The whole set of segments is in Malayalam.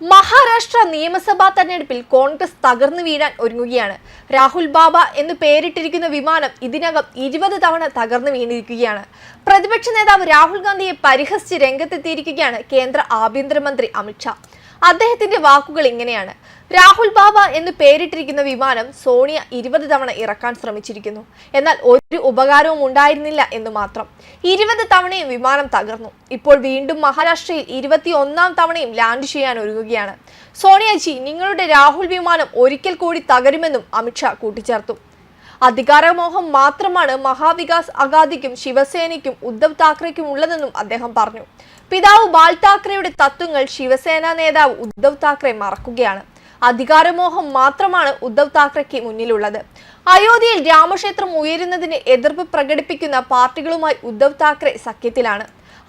മഹാരാഷ്ട്ര നിയമസഭാ തെരഞ്ഞെടുപ്പിൽ കോൺഗ്രസ് തകർന്നു വീഴാൻ ഒരുങ്ങുകയാണ്. രാഹുൽ ബാബ എന്ന് പേരിട്ടിരിക്കുന്ന വിമാനം ഇതിനകം ഇരുപത് തവണ തകർന്നു വീണിരിക്കുകയാണ്. പ്രതിപക്ഷ നേതാവ് രാഹുൽ ഗാന്ധിയെ പരിഹസിച്ച് രംഗത്തെത്തിയിരിക്കുകയാണ് കേന്ദ്ര ആഭ്യന്തരമന്ത്രി അമിത്ഷാ. അദ്ദേഹത്തിന്റെ വാക്കുകൾ ഇങ്ങനെയാണ്. രാഹുൽ ബാബ എന്ന് പേരിട്ടിരിക്കുന്ന വിമാനം സോണിയ ഇരുപത് തവണ ഇറക്കാൻ ശ്രമിച്ചിരിക്കുന്നു. എന്നാൽ ഒരു ഉപകാരവും ഉണ്ടായിരുന്നില്ല എന്ന് മാത്രം. ഇരുപത് തവണയും വിമാനം തകർന്നു. ഇപ്പോൾ വീണ്ടും മഹാരാഷ്ട്രയിൽ ഇരുപത്തി ഒന്നാം തവണയും ലാൻഡ് ചെയ്യാൻ ഒരുങ്ങുകയാണ്. സോണിയജി നിങ്ങളുടെ രാഹുൽ വിമാനം ഒരിക്കൽ കൂടി തകരുമെന്നും അമിത്ഷാ കൂട്ടിച്ചേർത്തു. അധികാരമോഹം മാത്രമാണ് മഹാവികാസ് അഗാദിക്കും ശിവസേനയ്ക്കും ഉദ്ധവ് താക്കറെക്കും ഉള്ളതെന്നും അദ്ദേഹം പറഞ്ഞു. പിതാവ് ബാൽ താക്കറെയുടെ തത്വങ്ങൾ ശിവസേന നേതാവ് ഉദ്ധവ് താക്കറെ മറക്കുകയാണ്. അധികാരമോഹം മാത്രമാണ് ഉദ്ധവ് താക്കറെക്ക് മുന്നിലുള്ളത്. അയോധ്യയിൽ രാമക്ഷേത്രം ഉയരുന്നതിന് എതിർപ്പ് പ്രകടിപ്പിക്കുന്ന പാർട്ടികളുമായി ഉദ്ധവ് താക്കറെ സഖ്യത്തിലാണ്.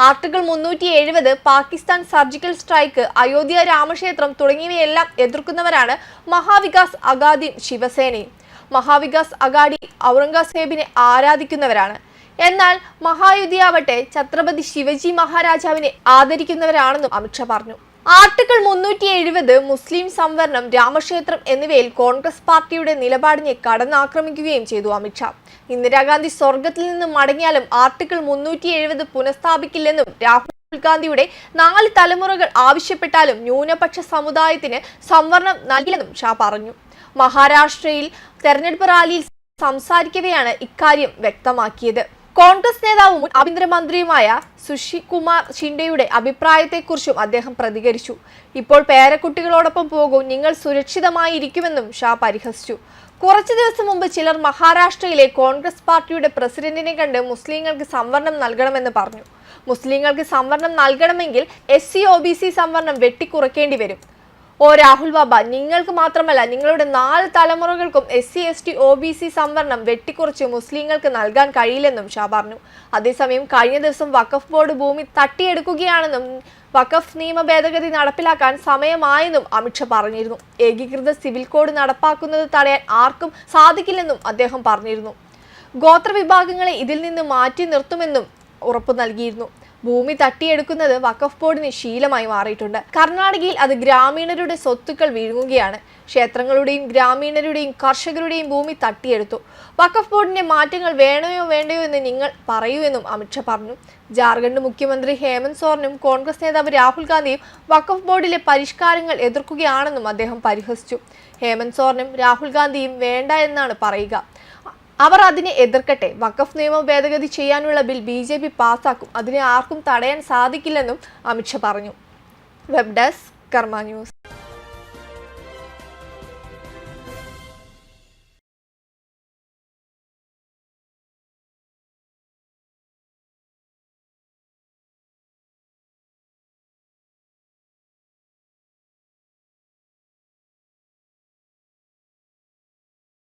ആർട്ടിക്കിൾ മുന്നൂറ്റി എഴുപത് പാകിസ്ഥാൻ സർജിക്കൽ സ്ട്രൈക്ക് അയോധ്യ രാമക്ഷേത്രം തുടങ്ങിയവയെല്ലാം എതിർക്കുന്നവരാണ് മഹാവികാസ് അഗാദിയും ശിവസേനയും. മഹാവികാസ് അഗാഡി ഔറംഗസേബിനെ ആരാധിക്കുന്നവരാണ്. എന്നാൽ മഹായുദ്ധിയാവട്ടെ ഛത്രപതി ശിവജി മഹാരാജാവിനെ ആദരിക്കുന്നവരാണെന്നും അമിത്ഷാ പറഞ്ഞു. ആർട്ടിക്കിൾ മുന്നൂറ്റി എഴുപത് മുസ്ലിം സംവരണം രാമക്ഷേത്രം എന്നിവയിൽ കോൺഗ്രസ് പാർട്ടിയുടെ നിലപാടിനെ കടന്നാക്രമിക്കുകയും ചെയ്തു അമിത്ഷാ ഇന്ദിരാഗാന്ധി സ്വർഗത്തിൽ നിന്ന് മടങ്ങിയാലും ആർട്ടിക്കിൾ മുന്നൂറ്റി എഴുപത് പുനഃസ്ഥാപിക്കില്ലെന്നും രാഹുൽ ഗാന്ധിയുടെ നാല് തലമുറകൾ ആവശ്യപ്പെട്ടാലും ന്യൂനപക്ഷ സമുദായത്തിന് സംവരണം നൽകില്ലെന്നും ഷാ പറഞ്ഞു. മഹാരാഷ്ട്രയിൽ തെരഞ്ഞെടുപ്പ് റാലിയിൽ സംസാരിക്കവെയാണ് ഇക്കാര്യം വ്യക്തമാക്കിയത്. കോൺഗ്രസ് നേതാവും ആഭ്യന്തരമന്ത്രിയുമായ സുഷി കുമാർ ഷിൻഡെയുടെ അഭിപ്രായത്തെക്കുറിച്ചും അദ്ദേഹം പ്രതികരിച്ചു. ഇപ്പോൾ പേരക്കുട്ടികളോടൊപ്പം പോകും നിങ്ങൾ സുരക്ഷിതമായിരിക്കുമെന്നും ഷാ പരിഹസിച്ചു. കുറച്ചു ദിവസം മുമ്പ് ചിലർ മഹാരാഷ്ട്രയിലെ കോൺഗ്രസ് പാർട്ടിയുടെ പ്രസിഡന്റിനെ കണ്ട് മുസ്ലിങ്ങൾക്ക് സംവരണം നൽകണമെന്ന് പറഞ്ഞു. മുസ്ലിങ്ങൾക്ക് സംവരണം നൽകണമെങ്കിൽ S C O B C സംവരണം വെട്ടിക്കുറയ്ക്കേണ്ടി വരും. ഓ രാഹുൽ ബാബ നിങ്ങൾക്ക് മാത്രമല്ല നിങ്ങളുടെ നാല് തലമുറകൾക്കും S C S T O B C സംവരണം വെട്ടിക്കുറച്ച് മുസ്ലിങ്ങൾക്ക് നൽകാൻ കഴിയില്ലെന്നും ഷാ പറഞ്ഞു. അതേസമയം കഴിഞ്ഞ ദിവസം വഖഫ് ബോർഡ് ഭൂമി തട്ടിയെടുക്കുകയാണെന്നും വഖഫ് നിയമ ഭേദഗതി നടപ്പിലാക്കാൻ സമയമായെന്നും അമിത്ഷാ പറഞ്ഞിരുന്നു. ഏകീകൃത സിവിൽ കോഡ് നടപ്പാക്കുന്നത് തടയാൻ ആർക്കും സാധിക്കില്ലെന്നും അദ്ദേഹം പറഞ്ഞിരുന്നു. ഗോത്രവിഭാഗങ്ങളെ ഇതിൽ നിന്ന് മാറ്റി നിർത്തുമെന്നും ഉറപ്പു നൽകിയിരുന്നു. ഭൂമി തട്ടിയെടുക്കുന്നത് വഖഫ് ബോർഡിന് ശീലമായി മാറിയിട്ടുണ്ട്. കർണാടകയിൽ അത് ഗ്രാമീണരുടെ സ്വത്തുക്കൾ വിഴുങ്ങുകയാണ്. ക്ഷേത്രങ്ങളുടെയും ഗ്രാമീണരുടെയും കർഷകരുടെയും ഭൂമി തട്ടിയെടുത്തു. വഖഫ് ബോർഡിന്റെ മാറ്റങ്ങൾ വേണയോ വേണ്ടയോ എന്ന് നിങ്ങൾ പറയൂ എന്നും അമിത്ഷാ പറഞ്ഞു. ജാർഖണ്ഡ് മുഖ്യമന്ത്രി ഹേമന്ത് സോറനും കോൺഗ്രസ് നേതാവ് രാഹുൽ ഗാന്ധിയും വഖഫ് ബോർഡിലെ പരിഷ്കാരങ്ങൾ എതിർക്കുകയാണെന്നും അദ്ദേഹം പരിഹസിച്ചു. ഹേമന്ത് സോറനും രാഹുൽ ഗാന്ധിയും വേണ്ട എന്നാണ് പറയുക. അവർ അതിനെ എതിർക്കട്ടെ. വഖഫ് നിയമം ഭേദഗതി ചെയ്യാനുള്ള ബിൽ ബി ജെ പി പാസ്സാക്കും അതിനെ ആർക്കും തടയാൻ സാധിക്കില്ലെന്നും അമിത്ഷാ പറഞ്ഞു. Web desk Karma news.